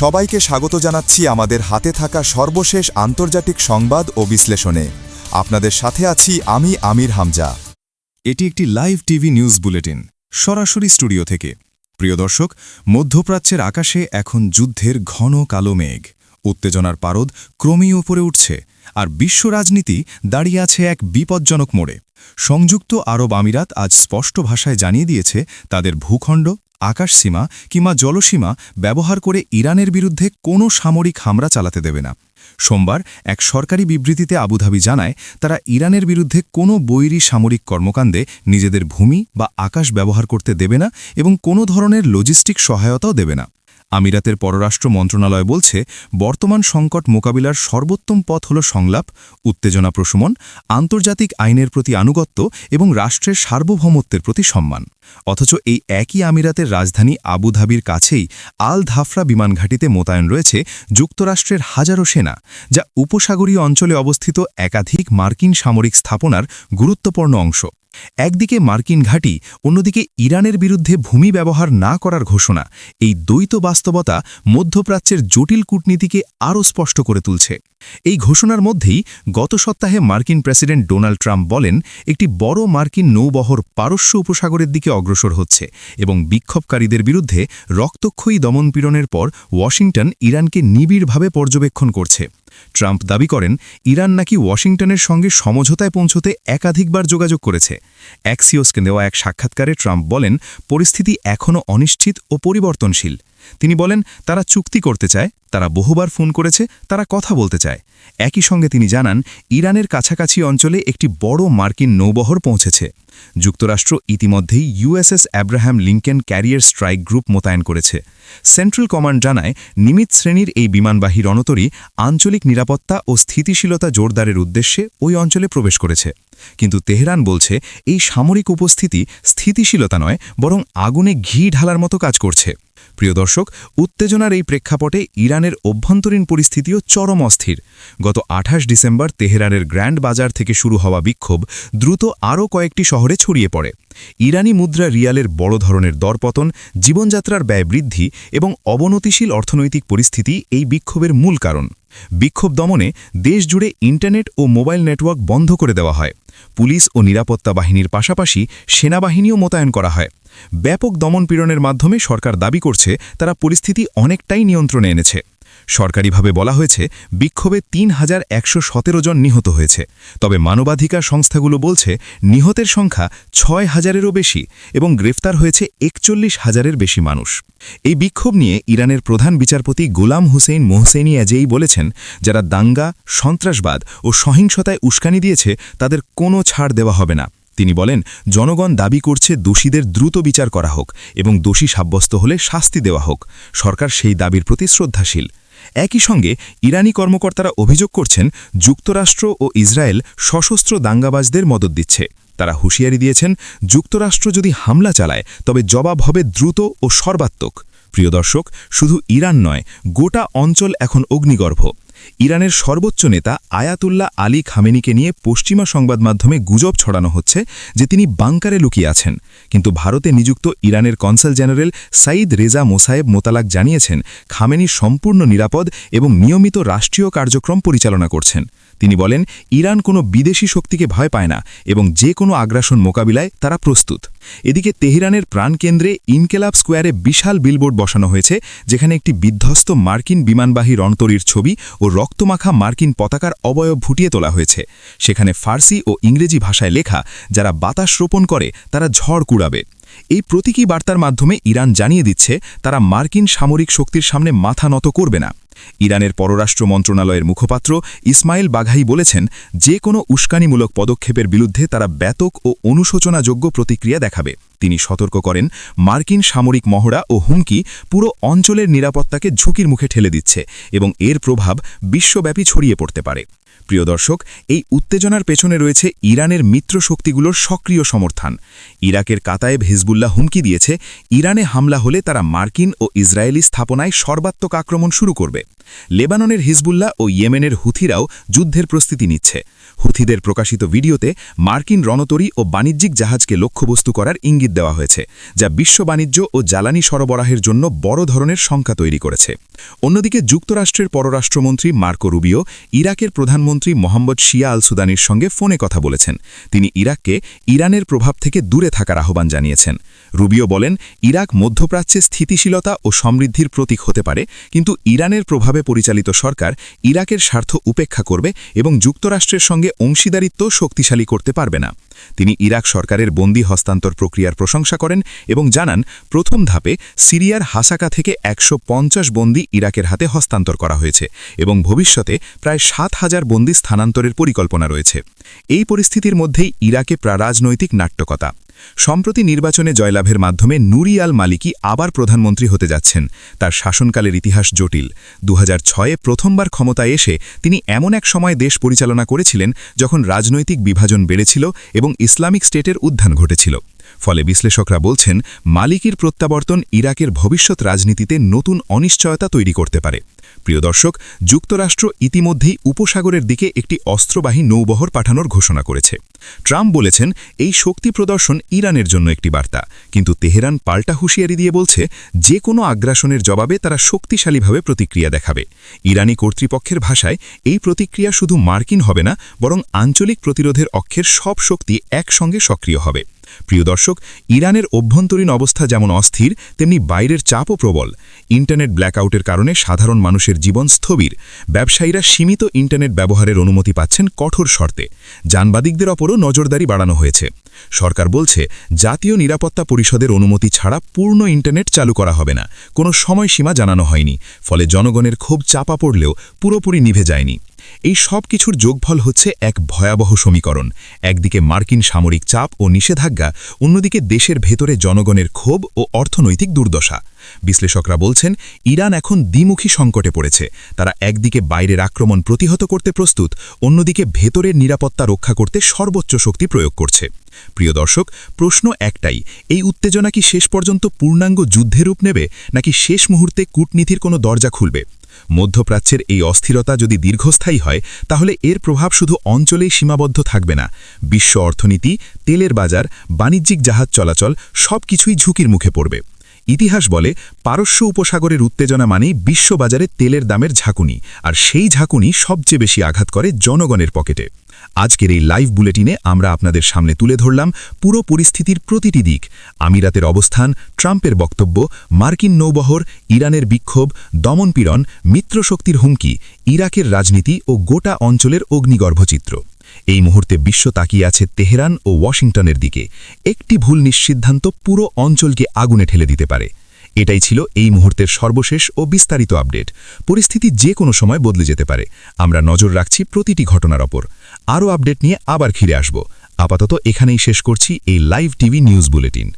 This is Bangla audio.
সবাইকে স্বাগত জানাচ্ছি আমাদের হাতে থাকা সর্বশেষ আন্তর্জাতিক সংবাদ ও বিশ্লেষণে। আপনাদের সাথে আছি আমি আমির হামজা। এটি একটি লাইভ টিভি নিউজ বুলেটিন, সরাসরি স্টুডিও থেকে। প্রিয় দর্শক, মধ্যপ্রাচ্যের আকাশে এখন যুদ্ধের ঘন কালো মেঘ। উত্তেজনার পারদ ক্রমেই ওপরে উঠছে, আর বিশ্ব রাজনীতি দাঁড়িয়ে আছে এক বিপজ্জনক মোড়ে। সংযুক্ত আরব আমিরাত আজ স্পষ্ট ভাষায় জানিয়ে দিয়েছে, তাদের ভূখণ্ড আকাশসীমা কিংবা জলসীমা ব্যবহার করে ইরানের বিরুদ্ধে কোনো সামরিক হামলা চালাতে দেবে না। সোমবার এক সরকারি বিবৃতিতে আবুধাবি জানায়, তারা ইরানের বিরুদ্ধে কোনো বৈরি সামরিক কর্মকাণ্ডে নিজেদের ভূমি বা আকাশ ব্যবহার করতে দেবে না এবং কোনো ধরনের লজিস্টিক সহায়তাও দেবে না। আমিরাতের পররাষ্ট্র মন্ত্রণালয় বলছে, বর্তমান সংকট মোকাবিলার সর্বোত্তম পথ হল সংলাপ, উত্তেজনা প্রশমন, আন্তর্জাতিক আইনের প্রতি আনুগত্য এবং রাষ্ট্রের সার্বভৌমত্বের প্রতি সম্মান। অথচ এই একই আমিরাতের রাজধানী আবুধাবির কাছেই আল ধাফরা বিমানঘাটিতে মোতায়েন রয়েছে যুক্তরাষ্ট্রের হাজারো সেনা, যা উপসাগরীয় অঞ্চলে অবস্থিত একাধিক মার্কিন সামরিক স্থাপনার গুরুত্বপূর্ণ অংশ। একদিকে মার্কিন ঘাঁটি, অন্যদিকে ইরানের বিরুদ্ধে ভূমি ব্যবহার না করার ঘোষণা, এই দ্বৈত বাস্তবতা মধ্যপ্রাচ্যের জটিল কূটনীতিকে আরও স্পষ্ট করে তুলছে। এই ঘোষণার মধ্যেই গত সপ্তাহে মার্কিন প্রেসিডেন্ট ডোনাল্ড ট্রাম্প বলেন, একটি বড় মার্কিন নৌবহর পারস্য উপসাগরের দিকে অগ্রসর হচ্ছে এবং বিক্ষোভকারীদের বিরুদ্ধে রক্তক্ষয়ী দমনপীড়নের পর ওয়াশিংটন ইরানকে নিবিড়ভাবে পর্যবেক্ষণ করছে। ট্রাম্প দাবি করেন, ইরান নাকি ওয়াশিংটনের সঙ্গে সমঝোতায় পৌঁছতে একাধিকবার যোগাযোগ করেছে। অ্যাক্সিওসকে দেওয়া এক সাক্ষাৎকারে ট্রাম্প বলেন, পরিস্থিতি এখনও অনিশ্চিত ও পরিবর্তনশীল। তিনি বলেন, তারা চুক্তি করতে চায়, তারা বহুবার ফোন করেছে, তারা কথা বলতে চায়। একই সঙ্গে তিনি জানান, ইরানের কাছাকাছি অঞ্চলে একটি বড় মার্কিন নৌবহর পৌঁছেছে। যুক্তরাষ্ট্র ইতিমধ্যেই USS Abraham Lincoln carrier strike group মোতায়েন করেছে। সেন্ট্রাল কমান্ড জানায়, নিমিত শ্রেণির এই বিমানবাহী রণতরী আঞ্চলিক নিরাপত্তা ও স্থিতিশীলতা জোরদারের উদ্দেশ্যে ওই অঞ্চলে প্রবেশ করেছে। কিন্তু তেহরান বলছে, এই সামরিক উপস্থিতি স্থিতিশীলতা নয়, বরং আগুনে ঘি ঢালার মতো কাজ করছে। প্রিয় দর্শক, উত্তেজনার এই প্রেক্ষাপটে ইরানের অভ্যন্তরীণ পরিস্থিতিও চরম অস্থির। গত আঠাশ ডিসেম্বর তেহরানের গ্র্যান্ড বাজার থেকে শুরু হওয়া বিক্ষোভ দ্রুত আরও কয়েকটি শহরে ছড়িয়ে পড়ে। ইরানি মুদ্রা রিয়ালের বড় ধরনের দরপতন, জীবনযাত্রার ব্যয় বৃদ্ধি এবং অবনতিশীল অর্থনৈতিক পরিস্থিতি এই বিক্ষোভের মূল কারণ। বিক্ষোভ দমনে দেশ জুড়ে ইন্টারনেট ও মোবাইল নেটওয়ার্ক বন্ধ করে দেওয়া হয়। পুলিশ ও নিরাপত্তা বাহিনীর পাশাপাশি সেনাবাহিনীও মোতায়েন করা হয়। ব্যাপক দমনপীড়নের মাধ্যমে সরকার দাবি করছে, তারা পরিস্থিতি অনেকটাই নিয়ন্ত্রণে এনেছে। সরকারিভাবে বলা হয়েছে, বিক্ষোভে তিন হাজার একশো সতেরো জন নিহত হয়েছে। তবে মানবাধিকার সংস্থাগুলো বলছে, নিহতের সংখ্যা ছয় হাজারেরও বেশি এবং গ্রেফতার হয়েছে একচল্লিশ হাজারের বেশি মানুষ। এই বিক্ষোভ নিয়ে ইরানের প্রধান বিচারপতি গোলাম হুসেইন মোহসেনি আজেই বলেছেন, যারা দাঙ্গা, সন্ত্রাসবাদ ও সহিংসতায় উস্কানি দিয়েছে, তাদের কোনো ছাড় দেওয়া হবে না। তিনি বলেন, জনগণ দাবি করছে দোষীদের দ্রুত বিচার করা হোক এবং দোষী সাব্যস্ত হলে শাস্তি দেওয়া হোক। সরকার সেই দাবির প্রতি শ্রদ্ধাশীল। একই সঙ্গে ইরানি কর্মকর্তারা অভিযোগ করছেন যুক্তরাষ্ট্র ও ইসরায়েল সশস্ত্র দাঙ্গাবাজদের মদত দিচ্ছে। তারা হুঁশিয়ারি দিয়েছেন, যুক্তরাষ্ট্র যদি হামলা চালায়, তবে জবাব হবে দ্রুত ও সর্বাত্মক। প্রিয় দর্শক, শুধু ইরান নয়, গোটা অঞ্চল এখন অগ্নিগর্ভ। ইরানের সর্বোচ্চ নেতা আয়াতুল্লাহ আলী খামেনিকে নিয়ে পশ্চিমা সংবাদ মাধ্যমে গুজব ছড়ানো হচ্ছে যে তিনি বাংকারে লুকিয়ে আছেন। কিন্তু ভারতে নিযুক্ত ইরানের consul general Saeed Reza Mosayeb Motlagh জানিয়েছেন, খামেনি সম্পূর্ণ নিরাপদ এবং নিয়মিত রাষ্ট্রীয় কার্যক্রম পরিচালনা করছেন। তিনি বলেন, ইরান কোনো বিদেশি শক্তিকে ভয় পায় না এবং যে কোনো আগ্রাসন মোকাবিলায় তারা প্রস্তুত। এদিকে তেহরানের প্রাণকেন্দ্রে ইনকেলাব স্কোয়ারে বিশাল বিলবোর্ড বসানো হয়েছে, যেখানে একটি বিধ্বস্ত মার্কিন বিমানবাহী রণতরীর ছবি ও রক্তমাখা মার্কিন পতাকার অবয়ব ফুটিয়ে তোলা হয়েছে। সেখানে ফার্সি ও ইংরেজি ভাষায় লেখা, যারা বাতাস রোপণ করে, তারা ঝড় কুড়াবে। এই প্রতীকী বার্তার মাধ্যমে ইরান জানিয়ে দিচ্ছে, তারা মার্কিন সামরিক শক্তির সামনে মাথা নত করবে না। ইরানের পররাষ্ট্র মন্ত্রণালয়ের মুখপাত্র ইসমাইল বাঘাই বলেছেন, যে কোনো উস্কানিমূলক পদক্ষেপের বিরুদ্ধে তারা ব্যাতক ও অনুশোচনাযোগ্য প্রতিক্রিয়া দেখাবে। তিনি সতর্ক করেন, মার্কিন সামরিক মহড়া ও হুমকি পুরো অঞ্চলের নিরাপত্তাকে ঝুঁকির মুখে ঠেলে দিচ্ছে এবং এর প্রভাব বিশ্বব্যাপী ছড়িয়ে পড়তে পারে। প্রিয় দর্শক, এই উত্তেজনার পেছনে রয়েছে ইরানের মিত্র শক্তিগুলোর সক্রিয় সমর্থন। ইরাকের কাতায়েব হিজবুল্লাহ হুমকি দিয়েছে, ইরানে হামলা হলে তারা মার্কিন ও ইসরায়েলি স্থাপনায় সর্বাত্মক আক্রমণ শুরু করবে। লেবাননের হিজবুল্লাহ ও ইয়েমেনের হুথিরাও যুদ্ধের প্রস্তুতি নিচ্ছে। হুথিদের প্রকাশিত ভিডিওতে মার্কিন রণতরী ও বাণিজ্যিক জাহাজকে লক্ষ্যবস্তু করার ইঙ্গিত দেওয়া হয়েছে, যা বিশ্ব বাণিজ্য ও জ্বালানি সরবরাহের জন্য বড় ধরনের শঙ্কা তৈরি করেছে। অন্যদিকে যুক্তরাষ্ট্রের পররাষ্ট্রমন্ত্রী মার্কো রুবিও ইরাকের প্রধানমন্ত্রী মোহাম্মদ শিয়া আল সুদানির সঙ্গে ফোনে কথা বলেছেন। তিনি ইরাককে ইরানের প্রভাব থেকে দূরে থাকার আহ্বান জানিয়েছেন। রুবিও বলেন, ইরাক মধ্যপ্রাচ্যে স্থিতিশীলতা ও সমৃদ্ধির প্রতীক হতে পারে, কিন্তু ইরানের প্রভাবে পরিচালিত সরকার ইরাকের স্বার্থ উপেক্ষা করবে এবং যুক্তরাষ্ট্রের সঙ্গে অংশীদারিত্ব শক্তিশালী করতে পারবে না। তিনি ইরাক সরকারের বন্দি হস্তান্তর প্রক্রিয়ার প্রশংসা করেন এবং জানান, প্রথম ধাপে সিরিয়ার হাসাকা থেকে একশো বন্দি ইরাকের হাতে হস্তান্তর করা হয়েছে এবং ভবিষ্যতে প্রায় সাত হাজার বন্দি স্থানান্তরের পরিকল্পনা রয়েছে। এই পরিস্থিতির মধ্যেই ইরাকে প্রারাজনৈতিক নাট্যকতা। সম্প্রতি নির্বাচনে জয়লাভের মাধ্যমে নুরি আল মালিকি আবার প্রধানমন্ত্রী হতে যাচ্ছেন। তার শাসনকালের ইতিহাস জটিল। দু ছয়ে প্রথমবার ক্ষমতায় এসে তিনি এমন এক সময় দেশ পরিচালনা করেছিলেন যখন রাজনৈতিক বিভাজন বেড়েছিল এবং ইসলামিক স্টেটের উত্থান ঘটেছিল। ফলে বিশ্লেষকরা বলছেন, মালিকির প্রত্যাবর্তন ইরাকের ভবিষ্যৎ রাজনীতিতে নতুন অনিশ্চয়তা তৈরি করতে পারে। প্রিয় দর্শক, যুক্তরাষ্ট্র ইতিমধ্যেই উপসাগরের দিকে একটি অস্ত্রবাহী নৌবহর পাঠানোর ঘোষণা করেছে। ট্রাম্প বলেছেন, এই শক্তি প্রদর্শন ইরানের জন্য একটি বার্তা। কিন্তু তেহরান পাল্টা হুঁশিয়ারি দিয়ে বলছে, যে কোনো আগ্রাসনের জবাবে তারা শক্তিশালীভাবে প্রতিক্রিয়া দেখাবে। ইরানি কর্তৃপক্ষের ভাষায়, এই প্রতিক্রিয়া শুধু মার্কিন হবে না, বরং আঞ্চলিক প্রতিরোধের অক্ষের সব শক্তি একসঙ্গে সক্রিয় হবে। প্রিয় দর্শক, ইরানের অভ্যন্তরীণ অবস্থা যেমন অস্থির, তেমনি বাইরের চাপও প্রবল। ইন্টারনেট ব্ল্যাকআউটের কারণে সাধারণ মানুষের জীবন স্থবির। ব্যবসায়ীরা সীমিত ইন্টারনেট ব্যবহারের অনুমতি পাচ্ছেন কঠোর শর্তে। যানবাদিকদের ওপরও নজরদারি বাড়ানো হয়েছে। সরকার বলছে, জাতীয় নিরাপত্তা পরিষদের অনুমতি ছাড়া পূর্ণ ইন্টারনেট চালু করা হবে না। কোনো সময়সীমা জানানো হয়নি। ফলে জনগণের ক্ষোভ চাপা পড়লেও পুরোপুরি নিভে যায়নি। এই সব কিছুর যোগফল হচ্ছে এক ভয়াবহ সমীকরণ। একদিকে মার্কিন সামরিক চাপ ও নিষেধাজ্ঞা, অন্যদিকে দেশের ভেতরে জনগণের ক্ষোভ ও অর্থনৈতিক দুর্দশা। বিশ্লেষকরা বলছেন, ইরান এখন দ্বিমুখী সংকটে পড়েছে। তারা একদিকে বাইরের আক্রমণ প্রতিহত করতে প্রস্তুত, অন্যদিকে ভেতরের নিরাপত্তা রক্ষা করতে সর্বোচ্চ শক্তি প্রয়োগ করছে। প্রিয় দর্শক, প্রশ্ন একটাই, এই উত্তেজনা কি শেষ পর্যন্ত পূর্ণাঙ্গ যুদ্ধের রূপ নেবে, নাকি শেষ মুহূর্তে কূটনীতির কোনো দরজা খুলবে? মধ্যপ্রাচ্যের এই অস্থিরতা যদি দীর্ঘস্থায়ী হয়, তাহলে এর প্রভাব শুধু অঞ্চলেই সীমাবদ্ধ থাকবে না। বিশ্ব অর্থনীতি, তেলের বাজার, বাণিজ্যিক জাহাজ চলাচল সব কিছুই ঝুঁকির মুখে পড়বে। ইতিহাস বলে পারস্য উপসাগরের উত্তেজনা মানেই বিশ্ববাজারে তেলের দামের ঝাঁকুনি, আর সেই ঝাঁকুনি সবচেয়ে বেশি আঘাত করে জনগণের পকেটে। আজকের এই লাইভ বুলেটিনে আমরা আপনাদের সামনে তুলে ধরলাম পুরো পরিস্থিতির প্রতিটি দিক, আমিরাতের অবস্থান, ট্রাম্পের বক্তব্য, মার্কিন নৌবহর, ইরানের বিক্ষোভ দমনপীড়ন মিত্রশক্তির হুমকি, ইরাকের রাজনীতি ও গোটা অঞ্চলের অগ্নিগর্ভচিত্র। এই মুহূর্তে বিশ্ব তাকিয়ে আছে তেহরান ও ওয়াশিংটনের দিকে। একটি ভুল নিঃসিদ্ধান্ত পুরো অঞ্চলকে আগুনে ঠেলে দিতে পারে। এটাই ছিল এই মুহূর্তের সর্বশেষ ও বিস্তারিত আপডেট। পরিস্থিতি যে কোনো সময় বদলে যেতে পারে। আমরা নজর রাখছি প্রতিটি ঘটনার ওপর। আরও আপডেট নিয়ে আবার ফিরে আসব। আপাতত এখানেই শেষ করছি এই লাইভ টিভি নিউজ বুলেটিন।